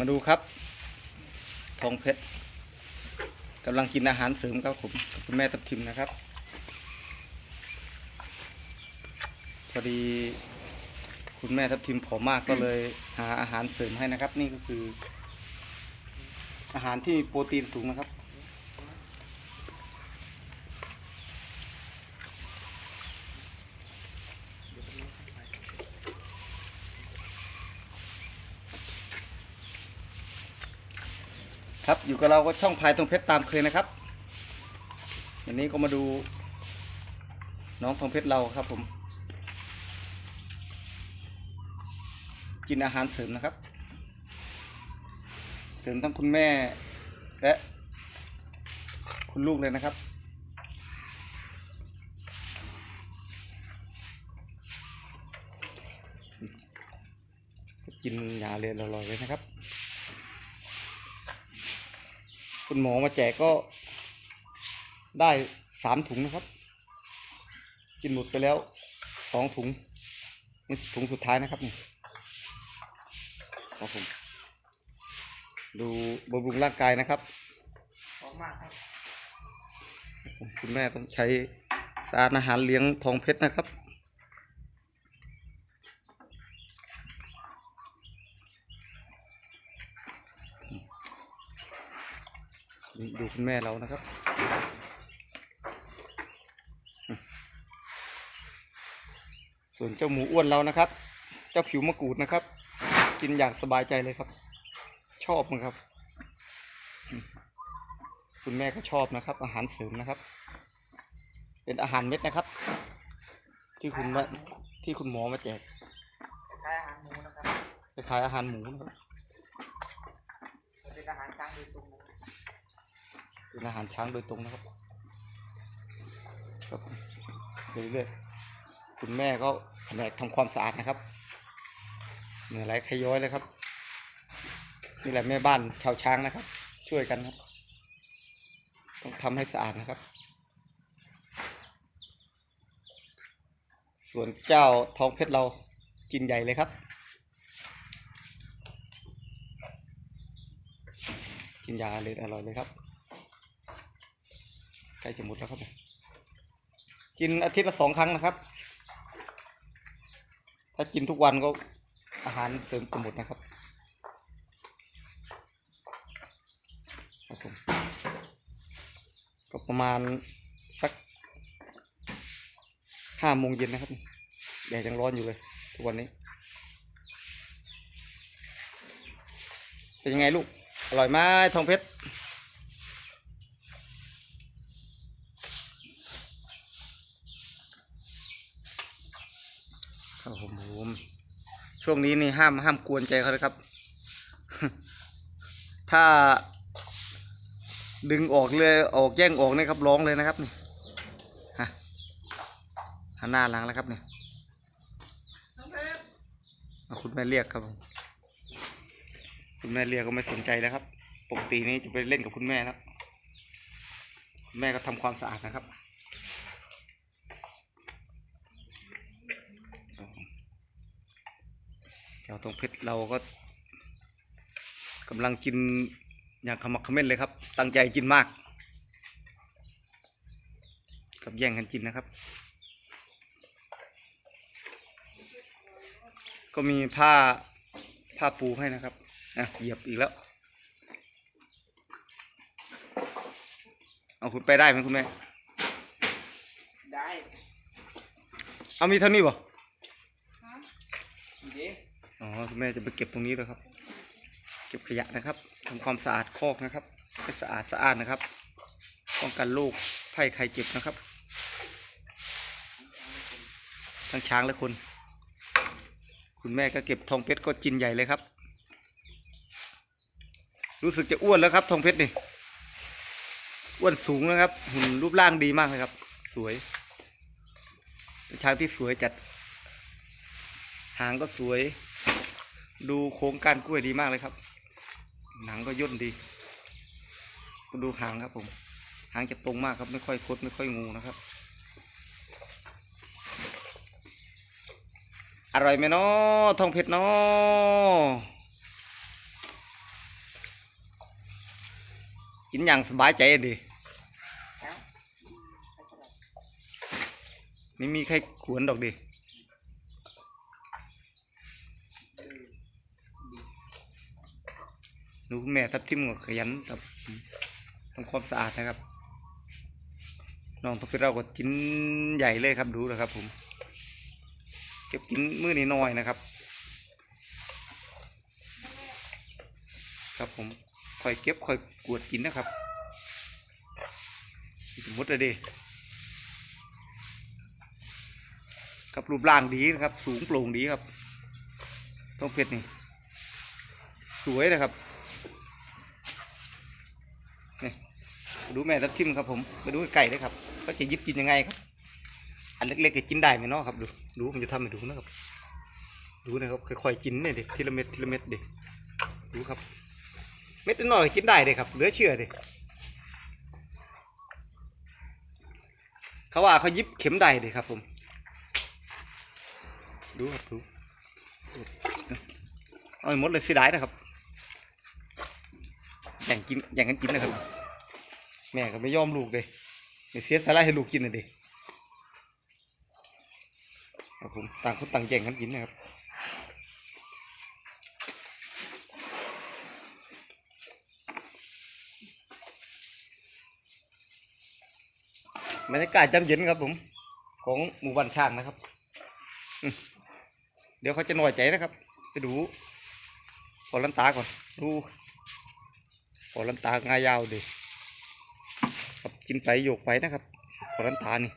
มาดูครับ ทองเพชรกำลังกินอาหารเสริมครับผมคุณแม่ทับทิมนะครับ พอดีคุณแม่ทับทิมผอมมากก็เลยหาอาหารเสริมให้นะครับ นี่ก็คือ อาหารที่โปรตีนสูงนะครับ ครับอยู่กับเราก็ช่องพายตรงเพชรตามเคยนะครับวันนี้ก็มาดู น้องทองเพชรเราครับผม กินอาหารเสริมนะครับ เสริมทั้งคุณแม่และคุณลูกเลยนะครับกินยาเรียนอร่อยเลยนะครับ คุณหมอมาแจกก็ได้สามถุงนะครับ กินหมดไปแล้วสองถุงนี่ถุงสุดท้ายนะครับนี่ครับผมดูบำรุงร่างกายนะครับขอบมากครับ คุณแม่ต้องใช้สารอาหารเลี้ยงทองเพชรนะครับ ดูคุณแม่เรานะครับ ส่วนเจ้าหมูอ้วนเรานะครับ เจ้าผิวมะกรูดนะครับ กินอย่างสบายใจเลยครับ ชอบมั้งครับ คุณแม่ก็ชอบนะครับ อาหารเสริมนะครับ เป็นอาหารเม็ดนะครับ ที่คุณแม่ที่คุณหมอมาแจกคล้ายๆอาหารหมูนะครับคล้ายๆอาหารหมูนะครับ มันเป็นอาหารช้างโดยตรงนะครับ เป็นอาหารช้างโดยตรงนะครับครับเรื่อยๆคุณแม่ก็แผนกทำความสะอาดนะครับเหนื่อยไหลขย้อยเลยครับนี่แหละแม่บ้านชาวช้างนะครับ ช่วยกันครับ ต้องทำให้สะอาดนะครับ ส่วนเจ้าทองเพชรเรากินใหญ่เลยครับ กินยาเลยอร่อยเลยครับ ใกล้จะหมดแล้วครับ กินอาทิตย์ละสองครั้งนะครับ ถ้ากินทุกวันก็อาหารเสริมจะหมดนะครับครับผมก็ประมาณสักห้าโมงเย็นนะครับแดดยังร้อนอยู่เลยทุกวันนี้ เป็นยังไงลูก อร่อยไหมทองเพชร ครับผมช่วงนี้นี่ห้ามห้ามกวนใจเขาเลยครับ ถ้าดึงออกเลยออกแย่งออกนี่ครับร้องเลยนะครับนี่ฮะหันหน้าหลังแล้วครับนี่คุณแม่เรียกครับผมคุณแม่เรียกก็ไม่สนใจแล้วครับปกตินี้จะไปเล่นกับคุณแม่แล้วคุณแม่ก็ทำความสะอาดนะครับ เจ้าต รงเพชรเราก็กำลังกินอย่างขมักเขม้นเลยครับ ตั้งใจกินมาก กับแย่งกันกินนะครับ ก็มีผ้าผ้าปูให้นะครับอะเหยียบอีกแล้ว เอาคุณไปได้ไหมคุณแม่ ได้ เอามีเท่านี้บ่ดี อ๋อคุณแม่จะไปเก็บตรงนี้เลยครับ เก็บขยะนะครับทำความสะอาดคอกนะครับให้สะอาดสะอาดนะครับ ป้องกันโรคไข้ไข้เจ็บนะครับ ทั้งช้างและคน คุณแม่ก็เก็บทองเพชรก็กินใหญ่เลยครับ รู้สึกจะอ้วนแล้วครับ ทองเพชรนี่ อ้วนสูงนะครับ หุ่นรูปร่างดีมากเลยครับ สวย เป็นช้างที่สวยจัด หางก็สวย ดูโครงการกล้วยดีมากเลยครับ หนังก็ย่นดีดูหางครับผม หางจะตรงมากครับไม่ค่อยคดไม่ค่อยงูนะครับ อร่อยไหมเนาะทองเพชรเนาะกินอย่างสบายใจดีไม่มีใครขวนดอกดิ หนูคุณแม่ทับทิมก็ขยันครับทำความสะอาดนะครับน้องทพิเราก็กินใหญ่เลยครับดูนะครับ ผม เก็บกินมื้อนี้น้อยนะครับ ครับผมคอยเก็บคอยกวดกินนะครับสมมติเลยดิครับรูปร่างดีนะครับ สูงโปร่งดีครับ ต้องเพชรนี่ สวยนะครับ นี่ดูแม่ทับทิมครับผมไปดูไก่เลยครับก็จะยิบกินยังไงครับ อันเล็กๆจะกินได้ไหมเนาะครับ ดูดูผมจะทำให้ดูนะครับดูนะครับค่อยๆกินเนี่ยเด็ทีละเม็ดทีละเม็ดเด็ดูครับ เม็ดน้อยกินได้เลยครับเหลือเชื่อเด็เขาว่าเขายิบเข็มได้เลยครับ ผม ดูครับดูเอาให้หมดเลยเสียดายนะครับ แย่างกินแย่างกันกินนะครับ แม่ก็ไม่ยอมลูกเลยไม่เสียสาระให้ลูกกินเลยดิครับผมต่างคนต่างแย่งกันกินนะครับบรรยากาศจำเย็นครับผม ของหมู่บ้านช่างนะครับ เดี๋ยวเขาจะหน่อยใจนะครับ ไปดูพอลันตาก่อนดู อลันตางายาวดิครับกินไปโยกไปนะครับพอลันตานี่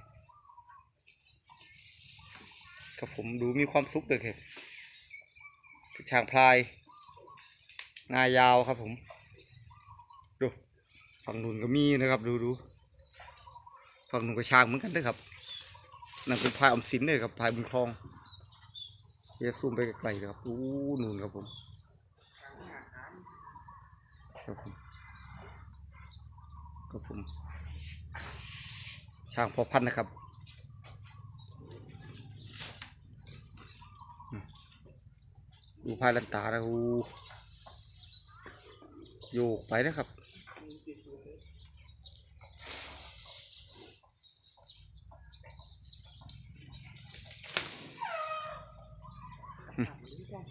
ครับผมดูมีความสุขเลยครับช้างพลาย งายาวครับผม ดูฝั่งนู้นก็มีนะครับ ดูดูฝั่งนู้นก็ช้างเหมือนกันด้วยครับนั่นเป็นพลายอมสินเลยครับพลายบุญคลองเยซูมไปไกลๆนะครับอู้นู่นครับผมครับผม ครับผมช่างพอพันนะครับดูพายลันตานะอู้โยกไปนะครับ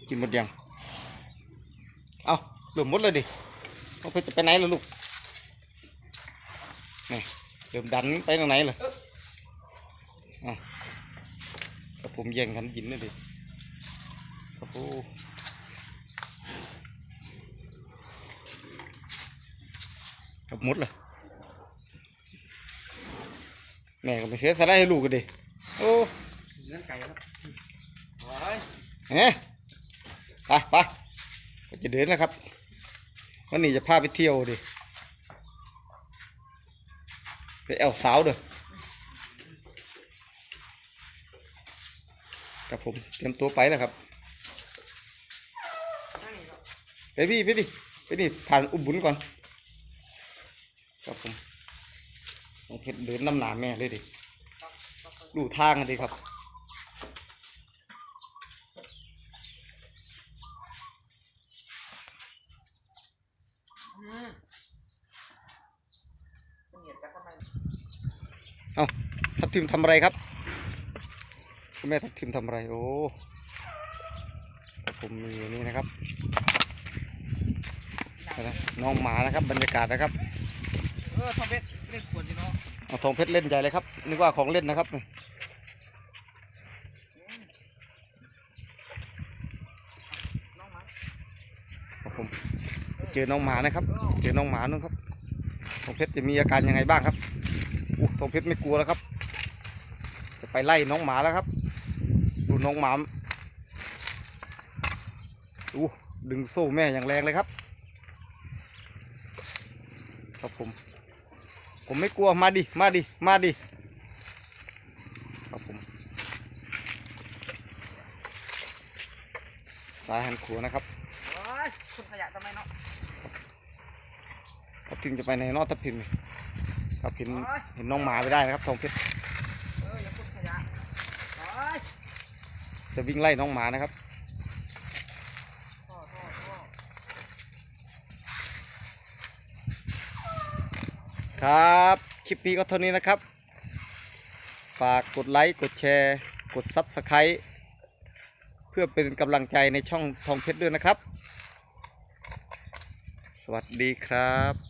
กินหมดยัง เอาหลือหมดเลยดิเอาไปจะไปไหนล่ะลูก เริ่มดันไปทางไหนเลยเอากับผมแย่งกันกินเลยดิโอ้โหกับหมดเลยแม่ก็ไปเสียสาระให้ลูกกันดิโอ้เรื่องไก่ครับโอ้ยเฮ้ไปไปก็จะเดินนะครับวันนี้จะพาไปเที่ยวดิ ไปแอลสาวเด้อครับผมเตรียมตัวไปแล้วครับไปพี่ไปดิไปดิผ่านอุบุญก่อนครับผมเพชรเดินน้ำหนาแม่เลยดิดูทางกันดีครับ อืมมันเหยียดกันทำไม เอาทับทิมทำอะไรครับคุณแม่ทับทิมทำอะไรโอ้ครับผมมีอันนี่นะครับนะน้องหมานะครับบรรยากาศนะครับเออทอมเพชรเล่นขวดอยู่เนาะเอาทองเพชรเล่นใหญ่เลยครับนึกว่าของเล่นนะครับนี่น้องหมาครับผมเจอน้องหมานะครับ เจอน้องหมานู่นครับทองเพชรจะมีอาการยังไงบ้างครับอู้ ทองเพชรไม่กลัวแล้วครับ จะไปไล่น้องหมาแล้วครับ ดูน้องหมาอู้ดึงโซ่แม่อย่างแรงเลยครับ ครับผม ผมไม่กลัวมาดิมาดิมาดิครับผมสายหันขัวนะครับโอ้ยคุณขยะทำไมเนาะทับทิมจะไปในนอกทับทิม นี่ทับทิมเห็นน้องหมาไปได้นะครับทองเพชรจะวิ่งไล่น้องหมานะครับครับ คลิปนี้ก็เท่านี้นะครับ ฝากกดไลค์ กดแชร์ กด Subscribe เพื่อเป็นกำลังใจในช่องทองเพชรด้วยนะครับ สวัสดีครับ